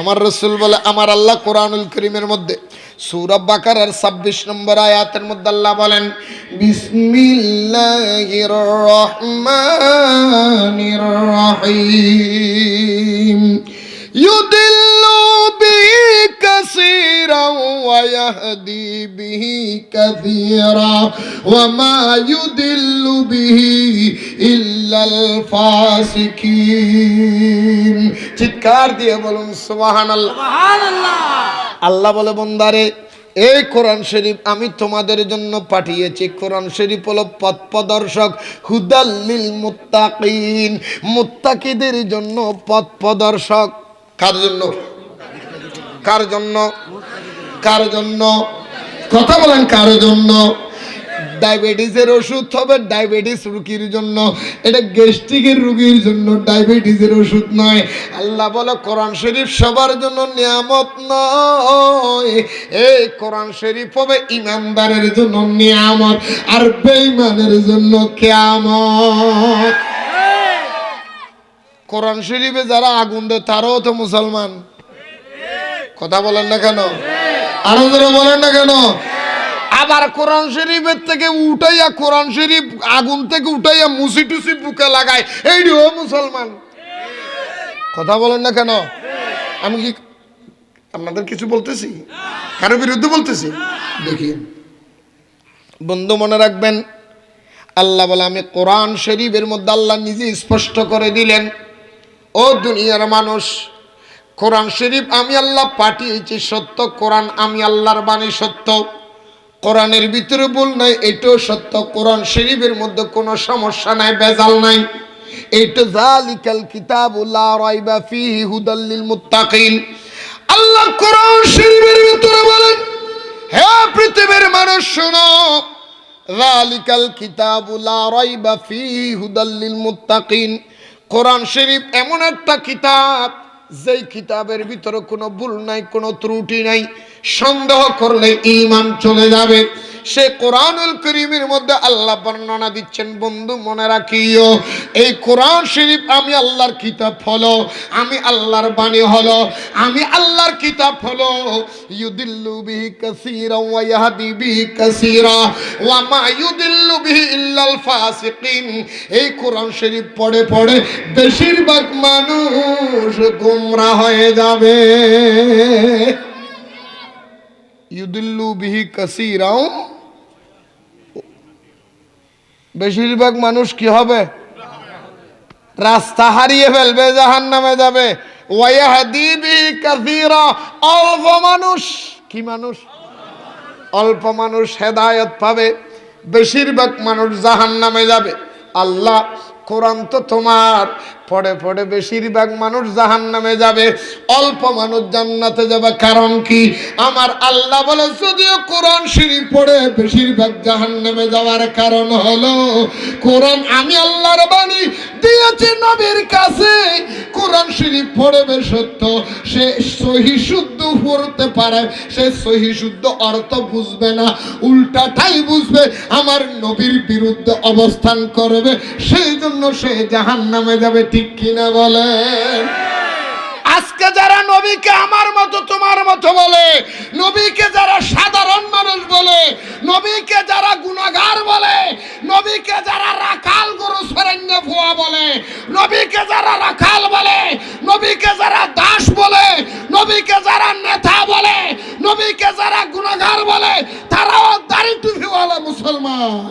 আমার রসুল বলে, আমার আল্লাহ কোরআনুল করিমের মধ্যে সৌরভ বাকার আর ছাব্বিশ নম্বর আয়াতের মধ্যে আল্লাহ বলেন, বিসমিল্লাহির ইল্লাল ফাসিকিন। চিৎকার দিয়ে বলুন সুবহানাল্লাহ। আল্লাহ বলে বন্দারে এই কোরআন শরীফ আমি তোমাদের জন্য পাঠিয়েছি। কোরআন শরীফ হলো পথ প্রদর্শক হুদাল্লিল মুত্তাকিন। মুত্তাকিদের জন্য পথ প্রদর্শক। কার জন্য? কার জন্য? কার জন্য? কথা বলেন কার জন্য? ডায়াবেটিসের ওষুধ হবে, ডায়াবেটিস রুগীর জন্য। এটা গ্যাস্ট্রিকের রুগীর জন্য, ডায়াবেটিসের ওষুধ নয়। আল্লাহ বলে, কোরআন শরীফ সবার জন্য নিয়ামত নয়। এই কোরআন শরীফ হবে ইমানদারের জন্য নিয়ামত আর বেঈমানের জন্য কেয়ামত। কোরআন শরীফে যারা আগুন দেয়, তারাও তো মুসলমান। কথা বলেন না কেন? আরও যারা বলেন না কেন? আবার কোরআন শরীফের থেকে উঠাইয়া, কোরআন শরীফ আগুন থেকে উঠাইয়া মুসি টুসি বুকে লাগায়। এইটিও মুসলমান। কথা বলেন না কেন? আমি কি আপনাদের কিছু বলতেছি? কারও বিরুদ্ধে বলতেছি? দেখি। বন্ধু, মনে রাখবেন, আল্লাহ বলে, আমি কোরআন শরীফের মধ্যে আল্লাহ নিজে স্পষ্ট করে দিলেন, ও দুনিয়ার মানুষ, কোরআন শরীফ আমি আল্লাহ পাঠিয়েছি সত্য, কোরআন আমি আল্লাহর বাণী সত্য। কোরআনের ভিতরে ভুল নাই, এটাও সত্য। কোরআন শরীফের মধ্যে কোনো সমস্যা নাই বেজাল নাই। এইটা জালিকাল কিতাবুল্লাহ রাইবা ফিহি হুদাল্লিল মুত্তাকিন। আল্লাহ কোরআন শরীফের ভিতরে বলেন, হে পৃথিবীর মানুষ শোনো জালিকাল কিতাবুল্লাহ রাইবা ফিহি হুদাল্লিল মুত্তাকিন। কোরআন শরীফ এমন একটা কিতাব, যেই কিতাবের ভিতরে কোনো ভুল নাই, কোনো ত্রুটি নাই। সন্দেহ করলে ইমান চলে যাবে। সে কোরআনুল করিমের মধ্যে আল্লাহ বর্ণনা দিচ্ছেন, বন্ধু, মনে রাখিও, এই কোরআন শরীফ আমি আল্লাহর কিতাব হলো, আমি আল্লাহর বাণী হলো, আমি আল্লাহর কিতাব হলো। ইউদিল্লু বিহি কাসীরা ওয়া ইয়াহদি বিহি কাসীরা ওয়া মা ইউদিল্লু বিহি ফাসিকিন। এই কোরআন শরীফ পড়ে পড়ে বেশিরভাগ মানুষ গোমরা হয়ে যাবে। ইউদিল্লু বিহি কাসীরাও। বেশিরভাগ মানুষ কি হবে? রাস্তা হারিয়ে ফেলবে জাহান নামে যাবে অল্প মানুষ। কি মানুষ? অল্প মানুষ হেদায়ত পাবে। বেশিরভাগ মানুষ জাহান নামে যাবে। আল্লাহ, কোরআন তো তোমার। পড়ে পড়ে বেশিরভাগ মানুষ জাহান নামে যাবে। অল্প মানুষ জান্নাতে যাবে, কারণ কি? আমার আল্লাহ বলে যদিও কোরআন শরীফ পড়ে বেশিরভাগ জাহান নামে যাওয়ার কারণ হলো, কোরআন আমি আল্লাহর বাণী দিয়েছি নবীর কাছে। কোরআন শরীফ পড়বে সত্য, সে সহি শুদ্ধ পড়তে পারে, সে সহি শুদ্ধ অর্থ বুঝবে না, উল্টাটাই বুঝবে, আমার নবীর বিরুদ্ধে অবস্থান করবে, সেই জন্য সে জাহান নামে যাবে ঠিক কিনা বলেন? আজকে যারা নবীকে আমার মতো, তোমার মতো বলে, নবীকে যারা সাধারণ মানুষ বলে, নবীকে যারা গুণাগার বলে, নবীকে যারা রাখাল গরু সরণ্য ভুয়া বলে, নবীকে যারা রাখাল বলে, নবীকে যারা দাস বলে, নবীকে যারা নেতা বলে, নবীকে যারা গুণাগার বলে, তারাও দাড়ি টুপি বলে মুসলমান।